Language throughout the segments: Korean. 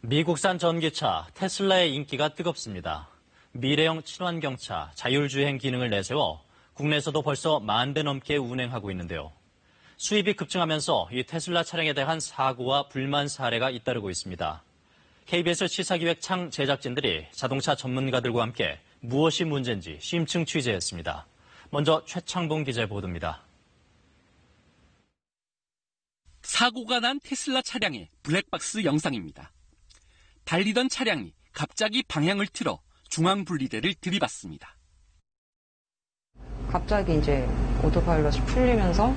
미국산 전기차 테슬라의 인기가 뜨겁습니다. 미래형 친환경차 자율주행 기능을 내세워 국내에서도 벌써 만 대 넘게 운행하고 있는데요. 수입이 급증하면서 이 테슬라 차량에 대한 사고와 불만 사례가 잇따르고 있습니다. KBS 시사기획 창 제작진들이 자동차 전문가들과 함께 무엇이 문제인지 심층 취재했습니다. 먼저 최창봉 기자의 보도입니다. 사고가 난 테슬라 차량의 블랙박스 영상입니다. 달리던 차량이 갑자기 방향을 틀어 중앙 분리대를 들이받습니다. 갑자기 이제 오토파일럿이 풀리면서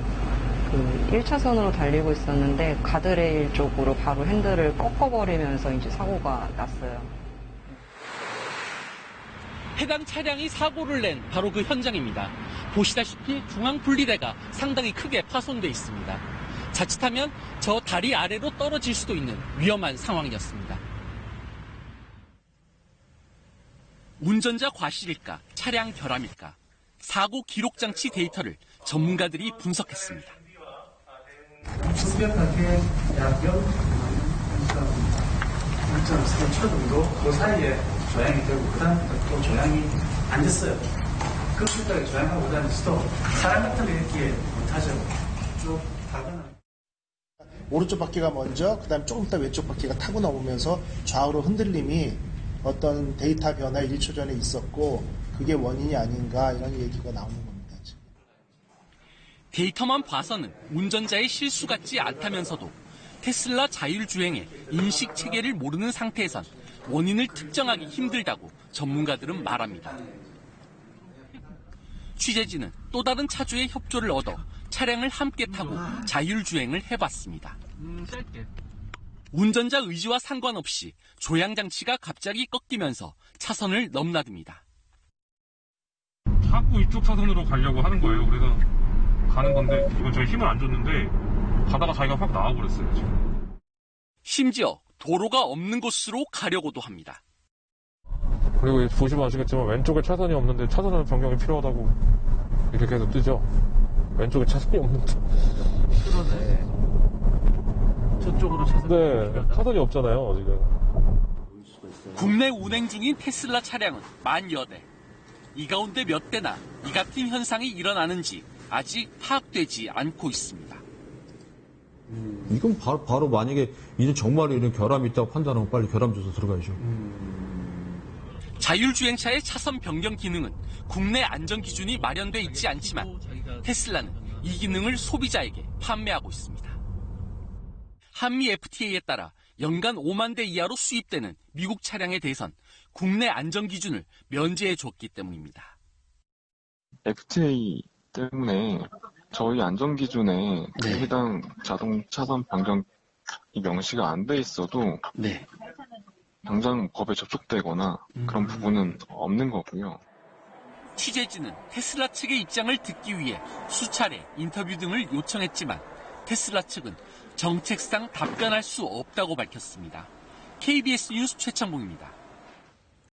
그 1차선으로 달리고 있었는데 가드레일 쪽으로 바로 핸들을 꺾어버리면서 이제 사고가 났어요. 해당 차량이 사고를 낸 바로 그 현장입니다. 보시다시피 중앙 분리대가 상당히 크게 파손돼 있습니다. 자칫하면 저 다리 아래로 떨어질 수도 있는 위험한 상황이었습니다. 운전자 과실일까, 차량 결함일까, 사고 기록 장치 데이터를 전문가들이 분석했습니다. 충격하게 약 0.3초 정도 그 사이에 조향이 되고 그다음부터 또 조향이 안 됐어요. 급속하게 조향하고 다니서도 사람 같으면 이렇게 못하죠. 쭉 가거나. 오른쪽 바퀴가 먼저 그 다음 조금 있다 왼쪽 바퀴가 타고 넘으면서 좌우로 흔들림이 어떤 데이터 변화 1초 전에 있었고 그게 원인이 아닌가 이런 얘기가 나오는 겁니다. 지금. 데이터만 봐서는 운전자의 실수 같지 않다면서도 테슬라 자율주행의 인식 체계를 모르는 상태에선 원인을 특정하기 힘들다고 전문가들은 말합니다. 취재진은 또 다른 차주의 협조를 얻어 차량을 함께 타고 자율주행을 해봤습니다. 운전자 의지와 상관없이 조향장치가 갑자기 꺾이면서 차선을 넘나듭니다. 자꾸 이쪽 차선으로 가려고 하는 거예요. 그래서 가는 건데 이건 저희 힘을 안 줬는데 가다가 자기가 확 나와버렸어요. 지금. 심지어 도로가 없는 곳으로 가려고도 합니다. 그리고 보시면 아시겠지만 왼쪽에 차선이 없는데 차선 변경이 필요하다고 이렇게 계속 뜨죠. 왼쪽에 차선이 없는데. 차선. 네, 차선이 없잖아요 지금. 국내 운행 중인 테슬라 차량은 만 여 대. 이 가운데 몇 대나 이 같은 현상이 일어나는지 아직 파악되지 않고 있습니다. 이건 바로, 바로 만약에 이는 정말 이런 결함이 있다고 판단하면 빨리 결함 줘서 들어가야죠. 자율주행차의 차선 변경 기능은 국내 안전 기준이 마련돼 있지 않지만 테슬라는 이 기능을 소비자에게 판매하고 있습니다. 한미 FTA에 따라 연간 5만 대 이하로 수입되는 미국 차량에 대해선 국내 안전 기준을 면제해 줬기 때문입니다. FTA 때문에 저희 안전 기준에 네. 해당 자동 차선 변경이 명시가 안 돼 있어도 네. 당장 법에 접촉되거나 그런 부분은 없는 거고요. 취재진은 테슬라 측의 입장을 듣기 위해 수차례 인터뷰 등을 요청했지만 테슬라 측은 정책상 답변할 수 없다고 밝혔습니다. KBS 뉴스 최창봉입니다.